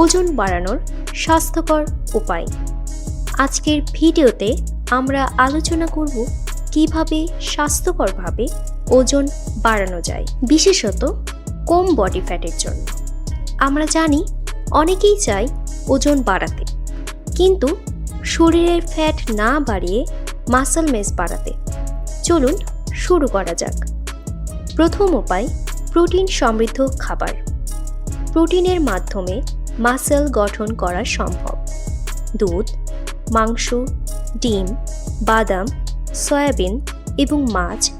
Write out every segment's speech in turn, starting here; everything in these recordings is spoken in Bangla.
ওজন বাড়ানোর স্বাস্থ্যকর উপায়। আজকের ভিডিওতে আমরা আলোচনা করব কীভাবে স্বাস্থ্যকরভাবে ওজন বাড়ানো যায়, বিশেষত কম বডি ফ্যাটের জন্য। আমরা জানি অনেকেই চাই ওজন বাড়াতে, কিন্তু শরীরের ফ্যাট না বাড়িয়ে মাসল মেস বাড়াতে। চলুন শুরু করা যাক। প্রথম উপায়, প্রোটিন সমৃদ্ধ খাবার। প্রোটিনের মাধ্যমে মাসল গঠন করা সম্ভব। দুধ, মাংস, ডিম, বাদাম, সয়াবিন এবং মাছ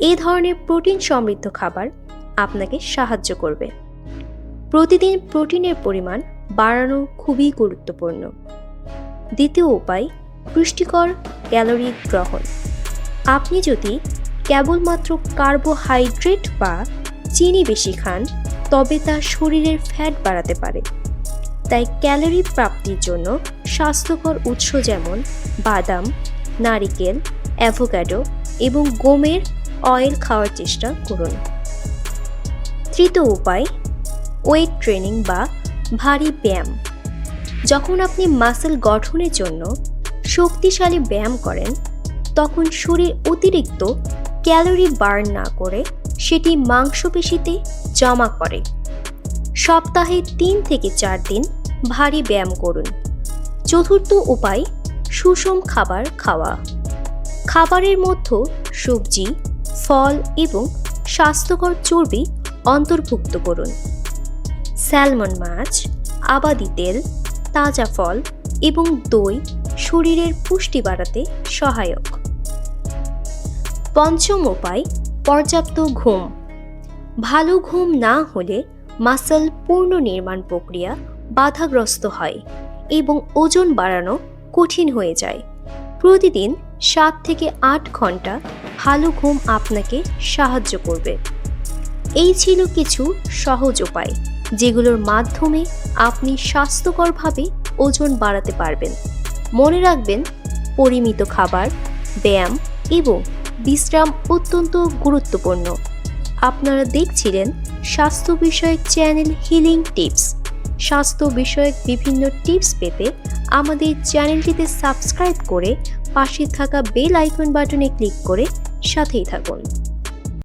এই ধরনের প্রোটিন সমৃদ্ধ খাবার আপনাকে সাহায্য করবে। প্রতিদিন প্রোটিনের পরিমাণ বাড়ানো খুবই গুরুত্বপূর্ণ। দ্বিতীয় উপায়, পুষ্টিকর ক্যালোরি গ্রহণ। আপনি যদি কেবলমাত্র কার্বোহাইড্রেট বা চিনি বেশি খান, তবে তা শরীরের ফ্যাট বাড়াতে পারে। তাই ক্যালোরি প্রাপ্তির জন্য স্বাস্থ্যকর উৎস যেমন বাদাম, নারিকেল অ্যাভোক্যাডো এবং গমের অয়েল খাওয়ার চেষ্টা করুন। তৃতীয় উপায়, ওয়েট ট্রেনিং বা ভারী ব্যায়াম। যখন আপনি মাসেল গঠনের জন্য শক্তিশালী ব্যায়াম করেন, তখন শরীর অতিরিক্ত ক্যালোরি বার্ন না করে সেটি মাংসপেশিতে জমা করে। সপ্তাহে তিন থেকে চার দিন ভারী ব্যায়াম করুন। চতুর্থ উপায়, সুষম খাবার খাওয়া। খাবারের মধ্যে সবজি, ফল এবং স্বাস্থ্যকর চর্বি অন্তর্ভুক্ত করুন। স্যালমন মাছ, আবাদি তেল, তাজা ফল এবং দই শরীরের পুষ্টি বাড়াতে সহায়ক। পঞ্চম উপায়, পর্যাপ্ত ঘুম। ভালো ঘুম না হলে মাসল পূর্ণ নির্মাণ প্রক্রিয়া বাধাগ্রস্ত হয় এবং ওজন বাড়ানো কঠিন হয়ে যায়। প্রতিদিন সাত থেকে আট ঘণ্টা ভালো ঘুম আপনাকে সাহায্য করবে। এই ছিল কিছু সহজ উপায়, যেগুলোর মাধ্যমে আপনি স্বাস্থ্যকরভাবে ওজন বাড়াতে পারবেন। মনে রাখবেন, পরিমিত খাবার, ব্যায়াম এবং বিশ্রাম অত্যন্ত গুরুত্বপূর্ণ। আপনারা দেখছিলেন স্বাস্থ্য বিষয়ক চ্যানেল হিলিং টিপস স্বাস্থ্য বিষয়ক বিভিন্ন টিপস পেতে আমাদের চ্যানেলটিতে সাবস্ক্রাইব করে পাশে থাকা বেল আইকন বাটনে ক্লিক করে সাথেই থাকুন।